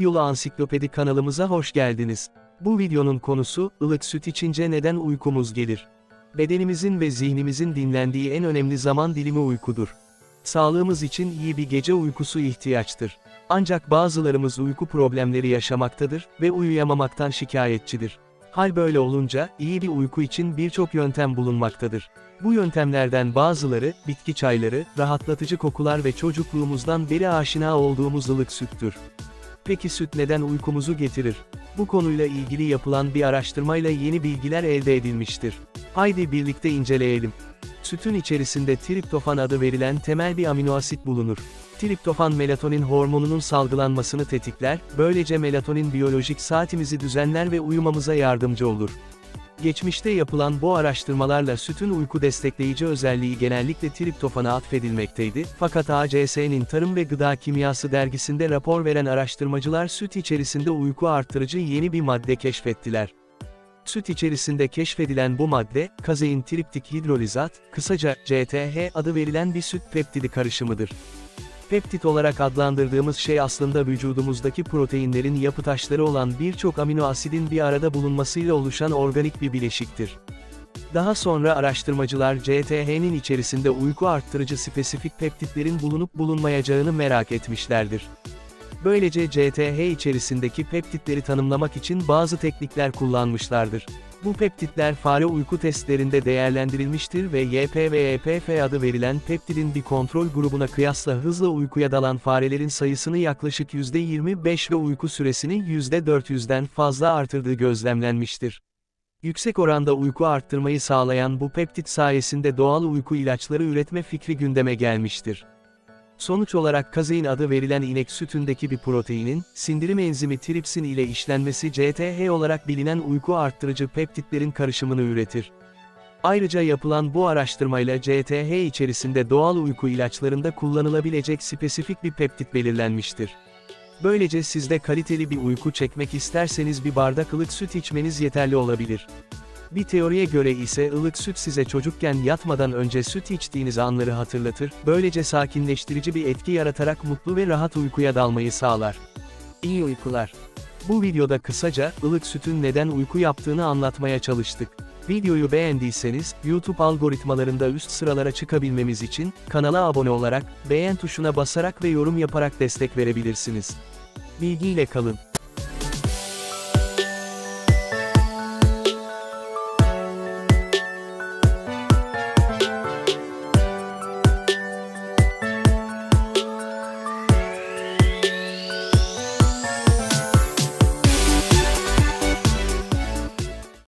Videolu Ansiklopedi kanalımıza hoş geldiniz. Bu videonun konusu, ılık süt içince neden uykumuz gelir? Bedenimizin ve zihnimizin dinlendiği en önemli zaman dilimi uykudur. Sağlığımız için iyi bir gece uykusu ihtiyaçtır. Ancak bazılarımız uyku problemleri yaşamaktadır ve uyuyamamaktan şikayetçidir. Hal böyle olunca, iyi bir uyku için birçok yöntem bulunmaktadır. Bu yöntemlerden bazıları, bitki çayları, rahatlatıcı kokular ve çocukluğumuzdan beri aşina olduğumuz ılık süttür. Peki süt neden uykumuzu getirir? Bu konuyla ilgili yapılan bir araştırmayla yeni bilgiler elde edilmiştir. Haydi birlikte inceleyelim. Sütün içerisinde triptofan adı verilen temel bir aminoasit bulunur. Triptofan melatonin hormonunun salgılanmasını tetikler, böylece melatonin biyolojik saatimizi düzenler ve uyumamıza yardımcı olur. Geçmişte yapılan bu araştırmalarla sütün uyku destekleyici özelliği genellikle triptofana atfedilmekteydi, fakat ACS'nin Tarım ve Gıda Kimyası dergisinde rapor veren araştırmacılar süt içerisinde uyku arttırıcı yeni bir madde keşfettiler. Süt içerisinde keşfedilen bu madde, kazein triptik hidrolizat, kısaca CTH adı verilen bir süt peptidi karışımıdır. Peptit olarak adlandırdığımız şey aslında vücudumuzdaki proteinlerin yapı taşları olan birçok amino asidin bir arada bulunmasıyla oluşan organik bir bileşiktir. Daha sonra araştırmacılar CTH'nin içerisinde uyku arttırıcı spesifik peptitlerin bulunup bulunmayacağını merak etmişlerdir. Böylece CTH içerisindeki peptitleri tanımlamak için bazı teknikler kullanmışlardır. Bu peptitler fare uyku testlerinde değerlendirilmiştir ve YP ve EPF adı verilen peptidin bir kontrol grubuna kıyasla hızla uykuya dalan farelerin sayısını yaklaşık %25 ve uyku süresini %400'den fazla artırdığı gözlemlenmiştir. Yüksek oranda uyku arttırmayı sağlayan bu peptit sayesinde doğal uyku ilaçları üretme fikri gündeme gelmiştir. Sonuç olarak kazein adı verilen inek sütündeki bir proteinin, sindirim enzimi tripsin ile işlenmesi CTH olarak bilinen uyku arttırıcı peptitlerin karışımını üretir. Ayrıca yapılan bu araştırmayla CTH içerisinde doğal uyku ilaçlarında kullanılabilecek spesifik bir peptit belirlenmiştir. Böylece sizde kaliteli bir uyku çekmek isterseniz bir bardak ılık süt içmeniz yeterli olabilir. Bir teoriye göre ise ılık süt size çocukken yatmadan önce süt içtiğiniz anları hatırlatır, böylece sakinleştirici bir etki yaratarak mutlu ve rahat uykuya dalmayı sağlar. İyi uykular. Bu videoda kısaca, ılık sütün neden uyku yaptığını anlatmaya çalıştık. Videoyu beğendiyseniz, YouTube algoritmalarında üst sıralara çıkabilmemiz için, kanala abone olarak, beğen tuşuna basarak ve yorum yaparak destek verebilirsiniz. Bilgiyle kalın.